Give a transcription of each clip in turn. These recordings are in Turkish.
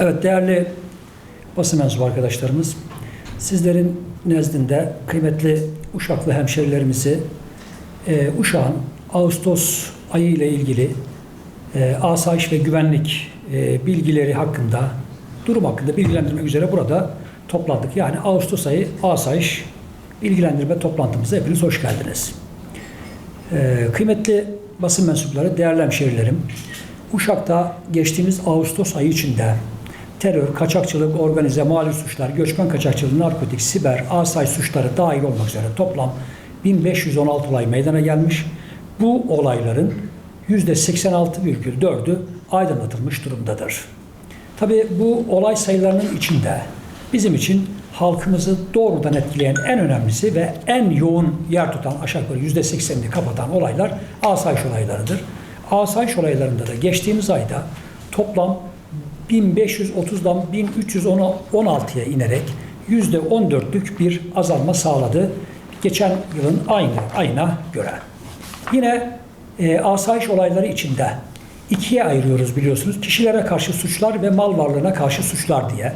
Evet değerli basın mensubu arkadaşlarımız, sizlerin nezdinde kıymetli Uşaklı hemşerilerimizi e, Uşak'ın Ağustos ayı ile ilgili e, asayiş ve güvenlik e, bilgileri hakkında, durum hakkında bilgilendirmek üzere burada toplandık. Yani Ağustos ayı asayiş bilgilendirme toplantımıza hepiniz hoş geldiniz. Ee, kıymetli basın mensupları, değerli hemşehrilerim, Uşak'ta geçtiğimiz Ağustos ayı içinde terör, kaçakçılık, organize mali suçlar, göçmen kaçakçılığı, narkotik, siber, asayiş suçları dahil olmak üzere toplam 1516 olay meydana gelmiş. Bu olayların %86,4'ü aydınlatılmış durumdadır. Tabii bu olay sayılarının içinde bizim için halkımızı doğrudan etkileyen en önemlisi ve en yoğun yer tutan aşağı yukarı %80'ini kapatan olaylar asayiş olaylarıdır. Asayiş olaylarında da geçtiğimiz ayda toplam 1530'dan 1316'ya inerek %14'lük bir azalma sağladı. Geçen yılın aynı ayına göre. Yine e, asayiş olayları içinde ikiye ayırıyoruz biliyorsunuz. Kişilere karşı suçlar ve mal varlığına karşı suçlar diye.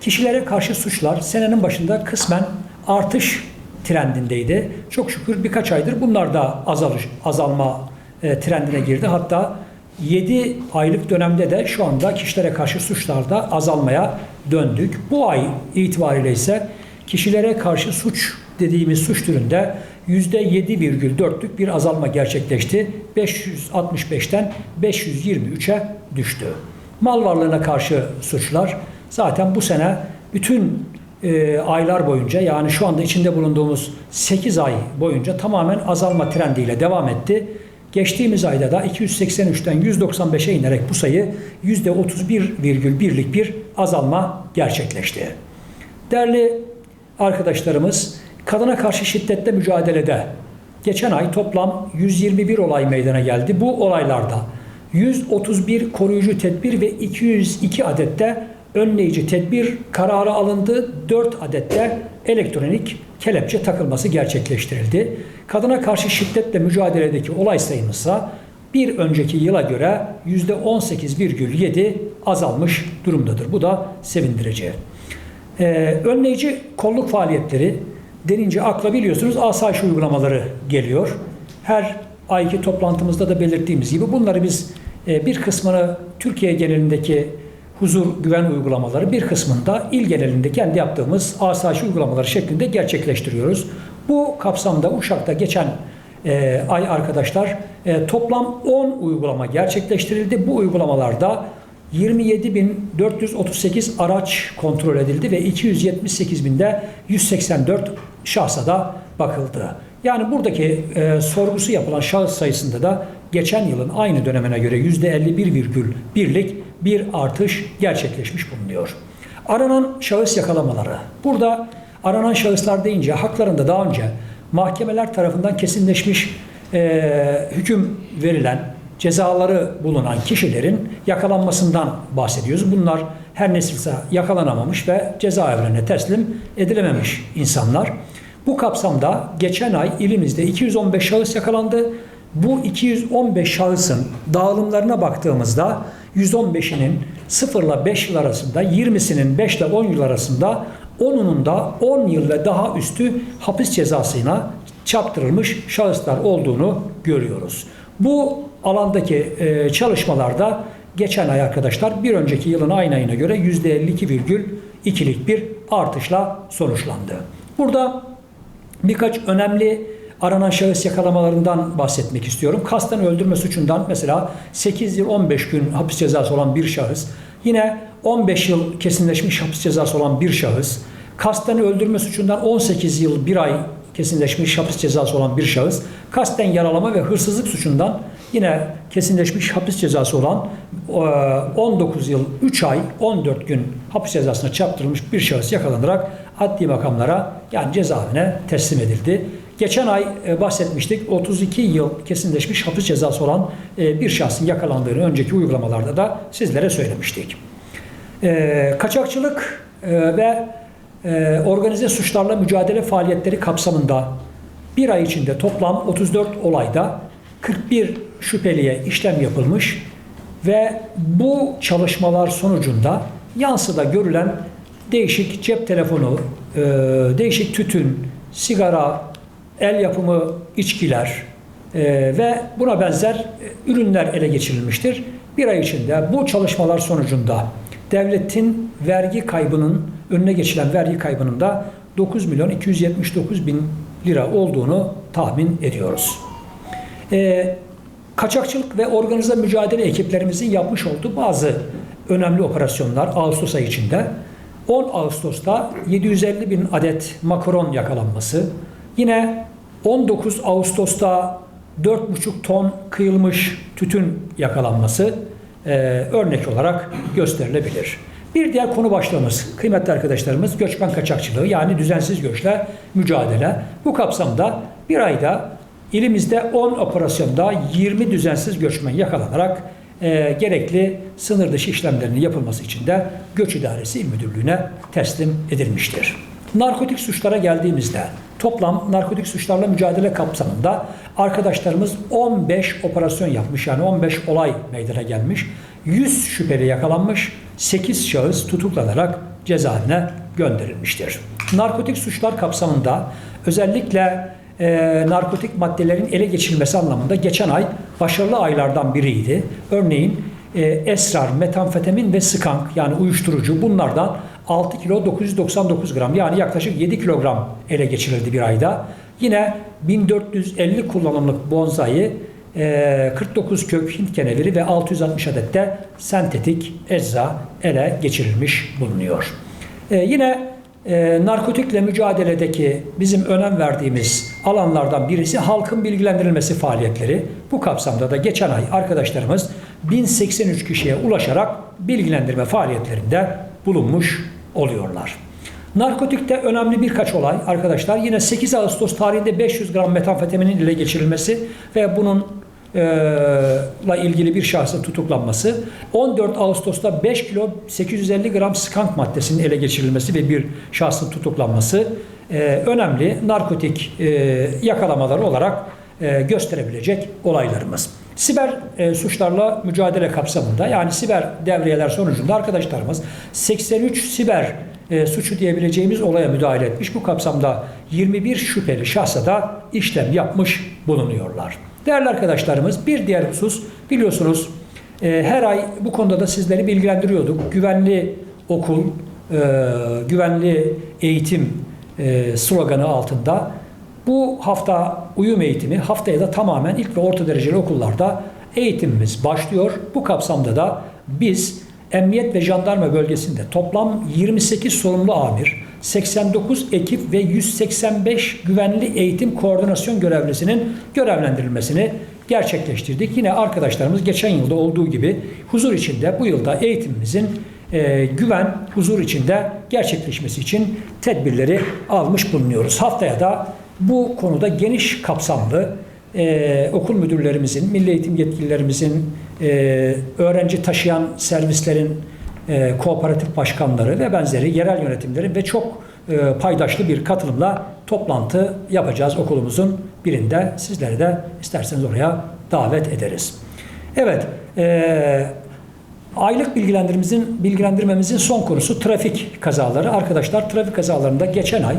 Kişilere karşı suçlar senenin başında kısmen artış trendindeydi. Çok şükür birkaç aydır bunlar da azalış, azalma e, trendine girdi. Hatta 7 aylık dönemde de şu anda kişilere karşı suçlarda azalmaya döndük. Bu ay itibariyle ise kişilere karşı suç dediğimiz suç türünde %7,4'lük bir azalma gerçekleşti. 565'ten 523'e düştü. Mal varlığına karşı suçlar zaten bu sene bütün e, aylar boyunca yani şu anda içinde bulunduğumuz 8 ay boyunca tamamen azalma trendiyle devam etti. Geçtiğimiz ayda da 283'ten 195'e inerek bu sayı %31,1'lik bir azalma gerçekleşti. Değerli arkadaşlarımız, kadına karşı şiddetle mücadelede geçen ay toplam 121 olay meydana geldi. Bu olaylarda 131 koruyucu tedbir ve 202 adette önleyici tedbir kararı alındı. 4 adette elektronik kelepçe takılması gerçekleştirildi. Kadına karşı şiddetle mücadeledeki olay sayımızsa bir önceki yıla göre %18,7 azalmış durumdadır. Bu da sevindirici. Ee, önleyici kolluk faaliyetleri denince akla biliyorsunuz asayiş uygulamaları geliyor. Her ayki toplantımızda da belirttiğimiz gibi bunları biz e, bir kısmını Türkiye genelindeki huzur güven uygulamaları bir kısmında il genelinde kendi yaptığımız asayiş uygulamaları şeklinde gerçekleştiriyoruz. Bu kapsamda Uşak'ta geçen e, ay arkadaşlar e, toplam 10 uygulama gerçekleştirildi. Bu uygulamalarda 27.438 araç kontrol edildi ve 278.000'de 184 şahsa da bakıldı. Yani buradaki e, sorgusu yapılan şahıs sayısında da geçen yılın aynı dönemine göre %51,1'lik bir artış gerçekleşmiş bulunuyor. Aranan şahıs yakalamaları. Burada aranan şahıslar deyince haklarında daha önce mahkemeler tarafından kesinleşmiş e, hüküm verilen cezaları bulunan kişilerin yakalanmasından bahsediyoruz. Bunlar her nesilse yakalanamamış ve cezaevlerine teslim edilememiş insanlar. Bu kapsamda geçen ay ilimizde 215 şahıs yakalandı. Bu 215 şahısın dağılımlarına baktığımızda 115'inin 0 ile 5 yıl arasında, 20'sinin 5 ile 10 yıl arasında, 10'unun da 10 yıl ve daha üstü hapis cezasına çarptırılmış şahıslar olduğunu görüyoruz. Bu alandaki e, çalışmalarda geçen ay arkadaşlar bir önceki yılın aynı ayına göre %52,2'lik bir artışla sonuçlandı. Burada birkaç önemli aranan şahıs yakalamalarından bahsetmek istiyorum. Kasten öldürme suçundan mesela 8 yıl 15 gün hapis cezası olan bir şahıs, yine 15 yıl kesinleşmiş hapis cezası olan bir şahıs, kasten öldürme suçundan 18 yıl 1 ay kesinleşmiş hapis cezası olan bir şahıs, kasten yaralama ve hırsızlık suçundan yine kesinleşmiş hapis cezası olan 19 yıl 3 ay 14 gün hapis cezasına çarptırılmış bir şahıs yakalanarak adli makamlara yani cezaevine teslim edildi. Geçen ay e, bahsetmiştik 32 yıl kesinleşmiş hapis cezası olan e, bir şahsın yakalandığını önceki uygulamalarda da sizlere söylemiştik. E, kaçakçılık ve organize suçlarla mücadele faaliyetleri kapsamında bir ay içinde toplam 34 olayda 41 şüpheliye işlem yapılmış ve bu çalışmalar sonucunda yansıda görülen değişik cep telefonu, değişik tütün, sigara, el yapımı içkiler e, ve buna benzer e, ürünler ele geçirilmiştir. Bir ay içinde bu çalışmalar sonucunda devletin vergi kaybının önüne geçilen vergi kaybının da 9 milyon 279 bin lira olduğunu tahmin ediyoruz. Ee, kaçakçılık ve organize mücadele ekiplerimizin yapmış olduğu bazı önemli operasyonlar Ağustos ayı içinde 10 Ağustos'ta 750 bin adet makaron yakalanması, yine 19 Ağustos'ta 4,5 ton kıyılmış tütün yakalanması e, örnek olarak gösterilebilir. Bir diğer konu başlığımız kıymetli arkadaşlarımız göçmen kaçakçılığı yani düzensiz göçle mücadele. Bu kapsamda bir ayda ilimizde 10 operasyonda 20 düzensiz göçmen yakalanarak e, gerekli sınır dışı işlemlerinin yapılması için de Göç İdaresi İl Müdürlüğü'ne teslim edilmiştir. Narkotik suçlara geldiğimizde toplam narkotik suçlarla mücadele kapsamında arkadaşlarımız 15 operasyon yapmış yani 15 olay meydana gelmiş. 100 şüpheli yakalanmış, 8 şahıs tutuklanarak cezaevine gönderilmiştir. Narkotik suçlar kapsamında özellikle e, narkotik maddelerin ele geçirilmesi anlamında geçen ay başarılı aylardan biriydi. Örneğin e, esrar, metamfetamin ve skank yani uyuşturucu bunlardan 6 kilo 999 gram yani yaklaşık 7 kilogram ele geçirildi bir ayda. Yine 1450 kullanımlık bonzai, e, 49 kök Hint keneviri ve 660 adet de sentetik ecza ele geçirilmiş bulunuyor. E, yine e, narkotikle mücadeledeki bizim önem verdiğimiz alanlardan birisi halkın bilgilendirilmesi faaliyetleri. Bu kapsamda da geçen ay arkadaşlarımız 1083 kişiye ulaşarak bilgilendirme faaliyetlerinde bulunmuş oluyorlar. Narkotikte önemli birkaç olay arkadaşlar. Yine 8 Ağustos tarihinde 500 gram metamfetaminin ile geçirilmesi ve bunun ile ilgili bir şahsın tutuklanması, 14 Ağustos'ta 5 kilo 850 gram skank maddesinin ele geçirilmesi ve bir şahsın tutuklanması e, önemli narkotik e, yakalamaları olarak e, gösterebilecek olaylarımız. Siber e, suçlarla mücadele kapsamında yani siber devriyeler sonucunda arkadaşlarımız 83 siber e, suçu diyebileceğimiz olaya müdahale etmiş. Bu kapsamda 21 şüpheli şahsa da işlem yapmış bulunuyorlar. Değerli arkadaşlarımız bir diğer husus biliyorsunuz e, her ay bu konuda da sizleri bilgilendiriyorduk. Güvenli okul, e, güvenli eğitim e, sloganı altında bu hafta uyum eğitimi haftaya da tamamen ilk ve orta dereceli okullarda eğitimimiz başlıyor. Bu kapsamda da biz Emniyet ve Jandarma bölgesinde toplam 28 sorumlu amir, 89 ekip ve 185 güvenli eğitim koordinasyon görevlisinin görevlendirilmesini gerçekleştirdik. Yine arkadaşlarımız geçen yılda olduğu gibi huzur içinde bu yılda eğitimimizin e, güven, huzur içinde gerçekleşmesi için tedbirleri almış bulunuyoruz. Haftaya da bu konuda geniş kapsamlı e, okul müdürlerimizin, milli eğitim yetkililerimizin, e, öğrenci taşıyan servislerin e, kooperatif başkanları ve benzeri yerel yönetimlerin ve çok e, paydaşlı bir katılımla toplantı yapacağız okulumuzun birinde. Sizleri de isterseniz oraya davet ederiz. Evet, e, aylık bilgilendirmemizin, bilgilendirmemizin son konusu trafik kazaları. Arkadaşlar trafik kazalarında geçen ay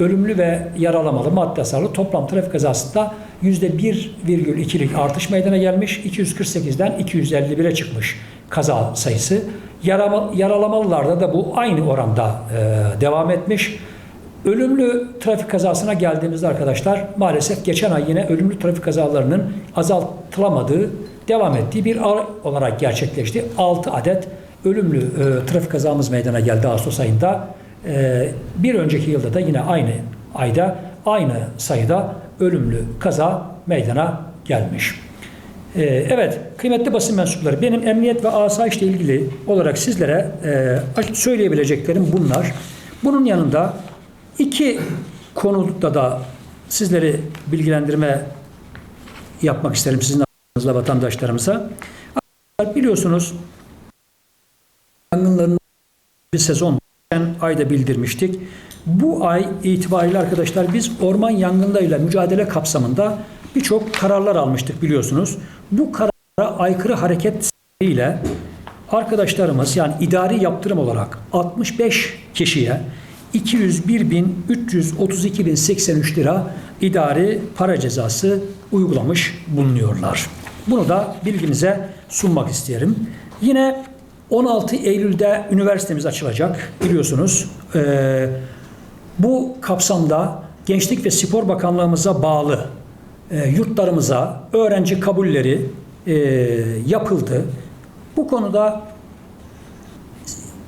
ölümlü ve yaralamalı madde hasarlı toplam trafik kazasında %1,2'lik artış meydana gelmiş. 248'den 251'e çıkmış kaza sayısı. Yarama, yaralamalılarda da bu aynı oranda e, devam etmiş. Ölümlü trafik kazasına geldiğimizde arkadaşlar maalesef geçen ay yine ölümlü trafik kazalarının azaltılamadığı, devam ettiği bir ay olarak gerçekleşti. 6 adet ölümlü e, trafik kazamız meydana geldi Ağustos ayında. E, bir önceki yılda da yine aynı ayda aynı sayıda ölümlü kaza meydana gelmiş. Ee, evet, kıymetli basın mensupları, benim emniyet ve asayişle ilgili olarak sizlere e, söyleyebileceklerim bunlar. Bunun yanında iki konuda da sizleri bilgilendirme yapmak isterim sizin adınızla vatandaşlarımıza. Biliyorsunuz yangınların bir sezon ayda bildirmiştik. Bu ay itibariyle arkadaşlar biz orman yangınlarıyla mücadele kapsamında birçok kararlar almıştık biliyorsunuz. Bu karara aykırı hareket ile arkadaşlarımız yani idari yaptırım olarak 65 kişiye 201.332.083 lira idari para cezası uygulamış bulunuyorlar. Bunu da bilginize sunmak isterim. Yine 16 Eylül'de üniversitemiz açılacak biliyorsunuz. Ee, bu kapsamda Gençlik ve Spor Bakanlığımıza bağlı e, yurtlarımıza öğrenci kabulleri e, yapıldı. Bu konuda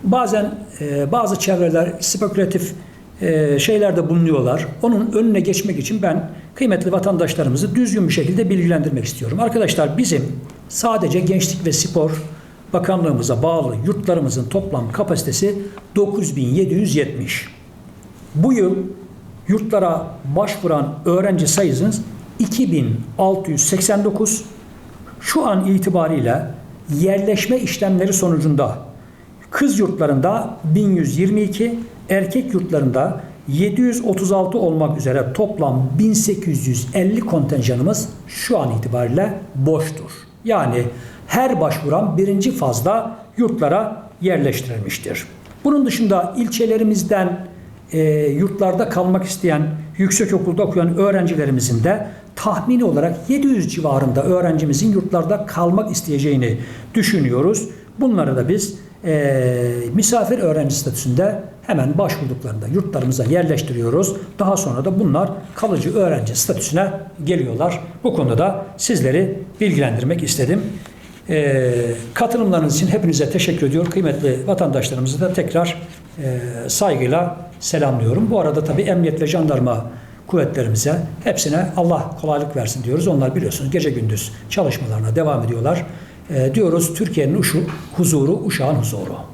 bazen e, bazı çevreler spekülatif e, şeylerde bulunuyorlar. Onun önüne geçmek için ben kıymetli vatandaşlarımızı düzgün bir şekilde bilgilendirmek istiyorum. Arkadaşlar bizim sadece Gençlik ve Spor Bakanlığımıza bağlı yurtlarımızın toplam kapasitesi 9770. Bu yıl yurtlara başvuran öğrenci sayısınız 2689. Şu an itibariyle yerleşme işlemleri sonucunda kız yurtlarında 1122, erkek yurtlarında 736 olmak üzere toplam 1850 kontenjanımız şu an itibariyle boştur. Yani her başvuran birinci fazda yurtlara yerleştirilmiştir. Bunun dışında ilçelerimizden e, yurtlarda kalmak isteyen, yüksekokulda okuyan öğrencilerimizin de tahmini olarak 700 civarında öğrencimizin yurtlarda kalmak isteyeceğini düşünüyoruz. Bunları da biz e, misafir öğrenci statüsünde hemen başvurduklarında yurtlarımıza yerleştiriyoruz. Daha sonra da bunlar kalıcı öğrenci statüsüne geliyorlar. Bu konuda da sizleri bilgilendirmek istedim. E, katılımlarınız için hepinize teşekkür ediyor. Kıymetli vatandaşlarımızı da tekrar e, saygıyla selamlıyorum. Bu arada tabii emniyet ve jandarma kuvvetlerimize hepsine Allah kolaylık versin diyoruz. Onlar biliyorsunuz gece gündüz çalışmalarına devam ediyorlar. E, diyoruz Türkiye'nin huzuru, uşağın huzuru.